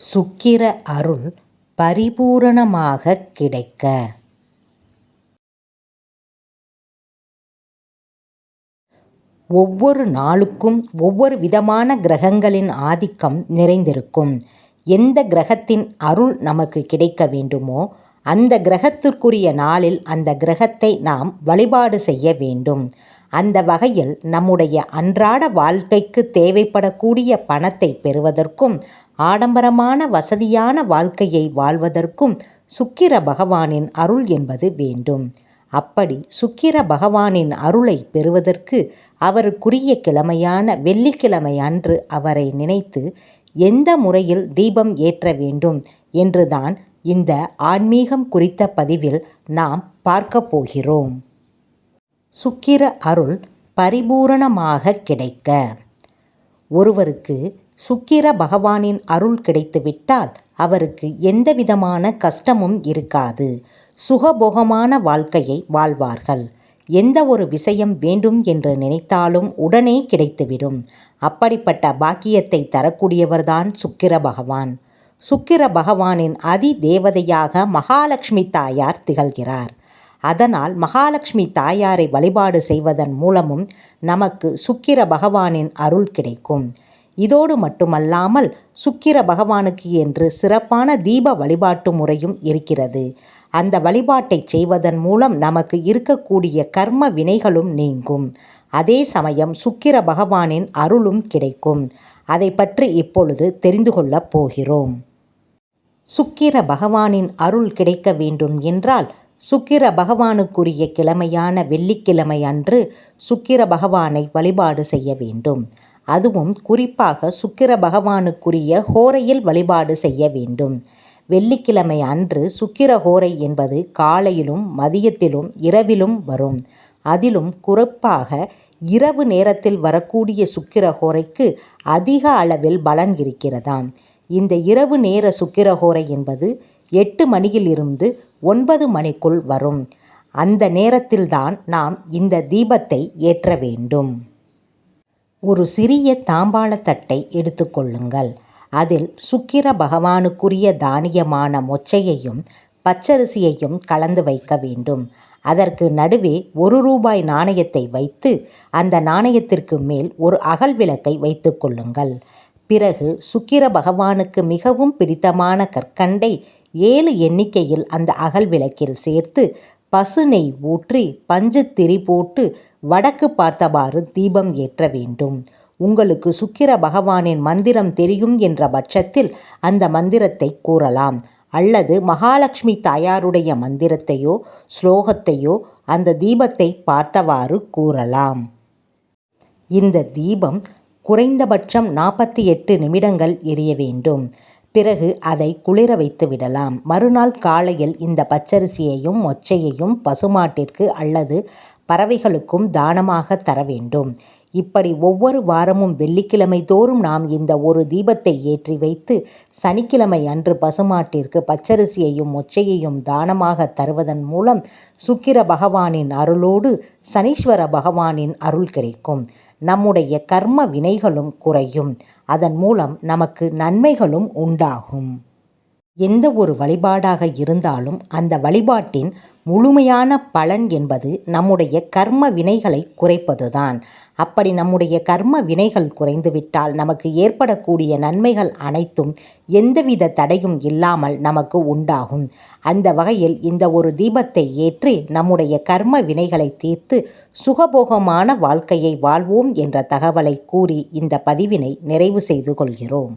சுக்கிர அருள் பரிபூரணமாக கிடைக்க. ஒவ்வொரு நாளுக்கும் ஒவ்வொரு விதமான கிரகங்களின் ஆதிக்கம் நிறைந்திருக்கும். எந்த கிரகத்தின் அருள் நமக்கு கிடைக்க வேண்டுமோ அந்த கிரகத்திற்குரிய நாளில் அந்த கிரகத்தை நாம் வழிபாடு செய்ய வேண்டும். அந்த வகையில் நம்முடைய அன்றாட வாழ்க்கைக்கு தேவைப்படக்கூடிய பணத்தை பெறுவதற்கும் ஆடம்பரமான வசதியான வாழ்க்கையை வாழ்வதற்கும் சுக்கிர பகவானின் அருள் என்பது வேண்டும். அப்படி சுக்கிர பகவானின் அருளை பெறுவதற்கு அவருக்குரிய கிழமையான வெள்ளிக்கிழமை அன்று அவரை நினைத்து எந்த முறையில் தீபம் ஏற்ற வேண்டும் என்றுதான் இந்த ஆன்மீகம் குறித்த பதிவில் நாம் பார்க்க போகிறோம். சுக்கிர அருள் பரிபூரணமாக கிடைக்க. ஒருவருக்கு சுக்கிர பகவானின் அருள் கிடைத்துவிட்டால் அவருக்கு எந்தவிதமான கஷ்டமும் இருக்காது. சுகபோகமான வாழ்க்கையை வாழ்வார்கள். எந்த ஒரு விஷயம் வேண்டும் என்று நினைத்தாலும் உடனே கிடைத்துவிடும். அப்படிப்பட்ட பாக்கியத்தை தரக்கூடியவர்தான் சுக்கிர பகவான். சுக்கிர பகவானின் அதி தேவதையாக மகாலட்சுமி தாயார் திகழ்கிறார். அதனால் மகாலட்சுமி தாயாரை வழிபாடு செய்வதன் மூலமும் நமக்கு சுக்கிர பகவானின் அருள் கிடைக்கும். இதோடு மட்டுமல்லாமல் சுக்கிர பகவானுக்கு என்று சிறப்பான தீப வழிபாட்டு முறையும் இருக்கிறது. அந்த வழிபாட்டை செய்வதன் மூலம் நமக்கு இருக்கக்கூடிய கர்ம வினைகளும் நீங்கும். அதே சமயம் சுக்கிர பகவானின் அருளும் கிடைக்கும். அதை பற்றி இப்பொழுது தெரிந்து கொள்ளப் போகிறோம். சுக்கிர பகவானின் அருள் கிடைக்க வேண்டும் என்றால் சுக்கிர பகவானுக்குரிய கிழமையான வெள்ளிக்கிழமை அன்று சுக்கிர பகவானை வழிபாடு செய்ய வேண்டும். அதுவும் குறிப்பாக சுக்கிர பகவானுக்குரிய ஹோரையில் வழிபாடு செய்ய வேண்டும். வெள்ளிக்கிழமை அன்று சுக்கிர ஹோரை என்பது காலையிலும் மதியத்திலும் இரவிலும் வரும். அதிலும் குறிப்பாக இரவு நேரத்தில் வரக்கூடிய சுக்கிர ஹோரைக்கு அதிக அளவில் பலன் இருக்கிறதாம். இந்த இரவு நேர சுக்கிரஹோரை என்பது எட்டு மணியிலிருந்து ஒன்பது மணிக்குள் வரும். அந்த நேரத்தில்தான் நாம் இந்த தீபத்தை ஏற்ற வேண்டும். ஒரு சிறிய தாம்பாளத்தட்டை எடுத்துக்கொள்ளுங்கள் அதில் சுக்கிர பகவானுக்குரிய தானியமான மொச்சையையும் பச்சரிசியையும் கலந்து வைக்க வேண்டும். அதற்கு நடுவே ஒரு ரூபாய் நாணயத்தை வைத்து அந்த நாணயத்திற்கு மேல் ஒரு அகல் விளக்கை வைத்து கொள்ளுங்கள். பிறகு சுக்கிர பகவானுக்கு மிகவும் பிடித்தமான கற்கண்டை ஏழு எண்ணிக்கையில் அந்த அகல் விளக்கில் சேர்த்து பசு நெய் ஊற்றி பஞ்சு திரி போட்டு வடக்கு பார்த்தவாறு தீபம் ஏற்ற வேண்டும். உங்களுக்கு சுக்கிர பகவானின் மந்திரம் தெரியும் என்ற பட்சத்தில் அந்த மந்திரத்தை கூறலாம். அல்லது மகாலட்சுமி தாயாருடைய மந்திரத்தையோ ஸ்லோகத்தையோ அந்த தீபத்தை பார்த்தவாறு கூறலாம். இந்த தீபம் குறைந்தபட்சம் நாற்பத்தி எட்டு நிமிடங்கள் எரிய வேண்டும். பிறகு அதை குளிர வைத்து விடலாம். மறுநாள் காலையில் இந்த பச்சரிசியையும் மொச்சையையும் பசுமாட்டிற்கு அல்லது பறவைகளுக்கும் தானமாக தர வேண்டும். இப்படி ஒவ்வொரு வாரமும் வெள்ளிக்கிழமை தோறும் நாம் இந்த ஒரு தீபத்தை ஏற்றி வைத்து சனிக்கிழமை அன்று பசுமாட்டிற்கு பச்சரிசியையும் மொச்சையையும் தானமாக தருவதன் மூலம் சுக்கிர பகவானின் அருளோடு சனீஸ்வர பகவானின் அருள் கிடைக்கும். நம்முடைய கர்ம வினைகளும் குறையும். அதன் மூலம் நமக்கு நன்மைகளும் உண்டாகும். எந்த ஒரு வழிபாடாக இருந்தாலும் அந்த வழிபாட்டின் முழுமையான பலன் என்பது நம்முடைய கர்ம வினைகளை குறைப்பதுதான். அப்படி நம்முடைய கர்ம வினைகள் குறைந்துவிட்டால் நமக்கு ஏற்படக்கூடிய நன்மைகள் அனைத்தும் எந்தவித தடையும் இல்லாமல் நமக்கு உண்டாகும். அந்த வகையில் இந்த ஒரு தீபத்தை ஏற்றி நம்முடைய கர்ம வினைகளை தீர்த்து சுகபோகமான வாழ்க்கையை வாழ்வோம் என்ற தகவலை கூறி இந்த பதிவினை நிறைவு செய்து கொள்கிறோம்.